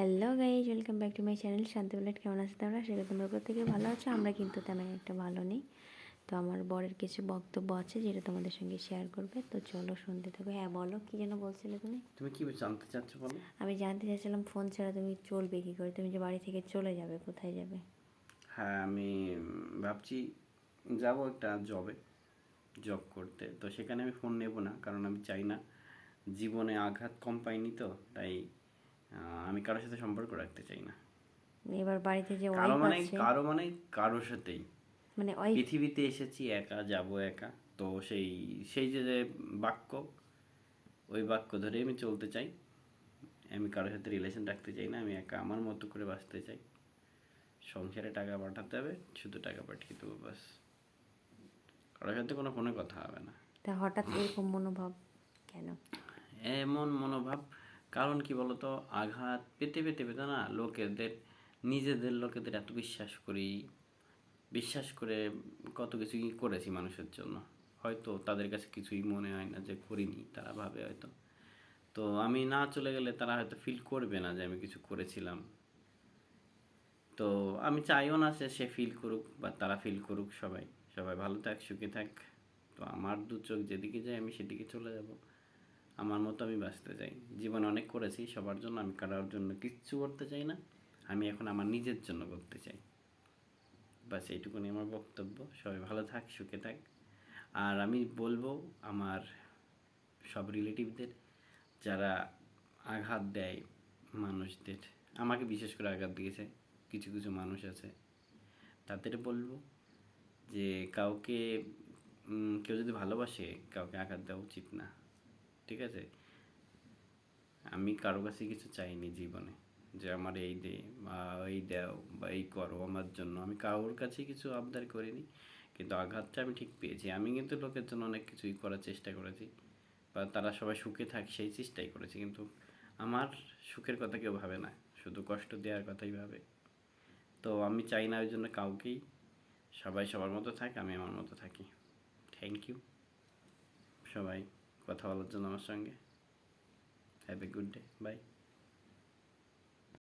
Hello guys welcome back to my channel Shanti bullet কেমন আছে তোমরা? সেটা তোমরা প্রত্যেকে ভালো আছো আমরা কিন্তু তেমন একটা ভালো নেই। তো আমার বরের কিছু বক্তব্য আছে যেটা তোমাদের সঙ্গে শেয়ার করবে। তো চলো শুনতে থাকো। হ্যাঁ বলো কি যেন বলছিলে তুমি? তুমি কি জানতে চাচ্ছ বলো? আমি জানতে চাইছিলাম ফোন ছাড়া তুমি চলবে কী করে? তুমি যে বাড়ি থেকে চলে যাবে কোথায় যাবে? হ্যাঁ আমি ভাবছি যাব একটা জবে জব করতে। তো সেখানে আমি ফোন নেব না কারণ আমি চাই না জীবনে আঘাত কম পাইনি তো তাই আমি কারোর সাথে সম্পর্ক রাখতে চাই না। এবার বাড়িতে যে কারও মানে কারও মানে কারোর সাথেই। মানে ওই পৃথিবীতে এসেছি একা যাব একা। তো সেই সেই যে বাক্য ওই বাক্য ধরে আমি চলতে চাই। আমি কারোর সাথে রিলেশন রাখতে চাই না আমি একা আমার মতো করে বাঁচতে চাই। সংসারে টাকা পাঠাতে হবে শুধু টাকা পাঠিয়ে দেবো বাস কারোর সাথে কোনো ফোনে কথা হবে না। তা হঠাৎ এরকম মনোভাব কেন? এমন মনোভাব কারণ কি বলতো? আঘাত পেতে পেতে পেতে না লোকেদের, নিজেদের লোকেদের এত বিশ্বাস করি, বিশ্বাস করে কত কিছুই করেছি মানুষের জন্য। হয়তো তাদের কাছে কিছুই মনে হয় না যে করিনি, তারা ভাবে হয়তো। তো আমি না চলে গেলে তারা হয়তো ফিল করবে না যে আমি কিছু করেছিলাম। তো আমি চাইও না যে সে ফিল করুক বা তারা ফিল করুক সবাই। সবাই ভালো থাক, সুখে থাক। তো আমার দু চোখ যেদিকে যায় আমি সেদিকে চলে যাব। আমার মতো আমি বাঁচতে চাই। জীবন অনেক করেছি, সবার জন্য আমি কারোর জন্য কিচ্ছু করতে চাই না। আমি এখন আমার নিজের জন্য করতে চাই। বাস এইটুকুনি আমার বক্তব্য। সবাই ভালো থাক, সুখে থাক। আর আমি বলব আমার সব রিলেটিভদের, যারা আঘাত দেয় মানুষদের, আমাকে বিশেষ করে আঘাত দিয়েছে, কিছু কিছু মানুষ আছে, তাদের বলব যে কাউকে কেউ যদি ভালোবাসে, কাউকে আঘাত দেওয়া উচিত না। ঠিক আছে? আমি কারও কাছে কিছু চাইনি জীবনে যে আমার এই দে বা এই দাও বা এই করো আমার জন্য। আমি কারোর কাছে কিছু আবদার করিনি, কিন্তু আঘাতটা আমি ঠিক পেয়েছি। আমি কিন্তু লোকের জন্য অনেক কিছুই করার চেষ্টা করেছি বা তারা সবাই সুখে থাক সেই চেষ্টাই করেছি, কিন্তু আমার সুখের কথা কেউ ভাবে না, শুধু কষ্ট দেওয়ার কথাই ভাবে। তো আমি চাই না ওই জন্য কাউকেই, সবাই সবার মতো থাক, আমি আমার মতো থাকি। থ্যাংক ইউ সবাই। কথা বলার জন্য আমার সঙ্গে। Have a good day bye